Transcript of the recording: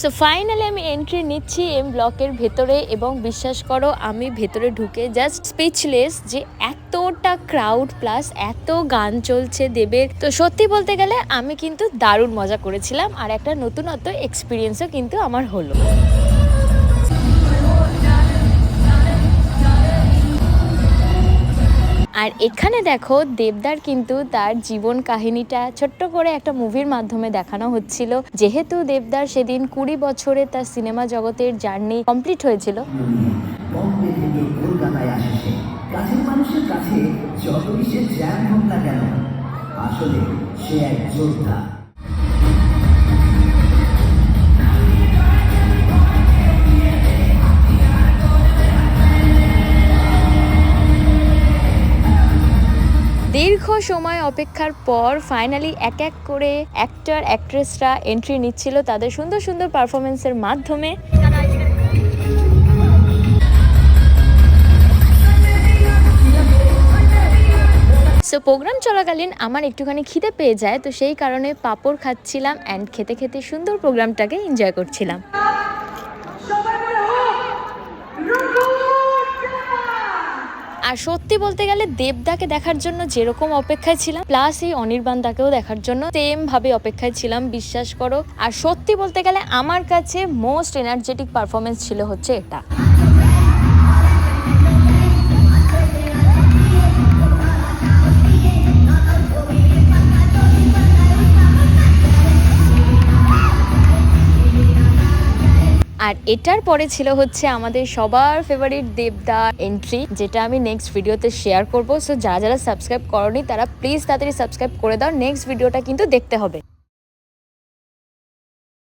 So finally আমি entry নিচ্ছি M ব্লকের ভেতরে এবং বিশ্বাস করো, আমি ভেতরে ঢুকে জাস্ট স্পিচলেস যে এতটা ক্রাউড প্লাস এত গান চলছে দেবের তো সত্যি বলতে গেলে, আমি কিন্তু দারুণ মজা করেছিলাম আর একটা নতুনত্ব এক্সপিরিয়েন্সও কিন্তু আমার হলো। আর এখানে দেখো দেবদার কিন্তু তার জীবন কাহিনীটা ছোট্ট করে একটা মুভির মাধ্যমে দেখানো হচ্ছিল। যেহেতু দেবদার সেদিন কুড়ি বছরে তার সিনেমা জগতের জার্নি কমপ্লিট হয়েছিল। আসলে সে এক যোদ্ধা। দীর্ঘ সময় অপেক্ষার পর ফাইনালি এক এক করে অ্যাক্টর অ্যাক্ট্রেসরা এন্ট্রি নিচ্ছিল তাদের সুন্দর সুন্দর পারফরমেন্সের মাধ্যমে। সো প্রোগ্রাম চলাকালীন আমার একটুখানি খিদে পেয়ে যায়, তো সেই কারণে পাপড় খাচ্ছিলাম অ্যান্ড খেতে খেতে সুন্দর প্রোগ্রামটাকে এনজয় করছিলাম। আর সত্যি বলতে গেলে দেবদাকে দেখার জন্য যেরকম অপেক্ষায় ছিলাম প্লাস এই অনির্বাণ দাকেও দেখার জন্য সেম ভাবে অপেক্ষায় ছিলাম, বিশ্বাস করো। আর সত্যি বলতে গেলে আমার কাছে মোস্ট এনার্জেটিক পারফরমেন্স ছিল হচ্ছে এটা। আর এটার পরে ছিল হচ্ছে আমাদের সবার ফেভারিট দেবদা এন্ট্রি যেটা আমি নেক্সট ভিডিওতে শেয়ার করব। সো যারা যারা সাবস্ক্রাইব করনি, তারা প্লিজ তাড়াতাড়ি সাবস্ক্রাইব করে দাও। নেক্সট ভিডিওটা কিন্তু দেখতে হবে।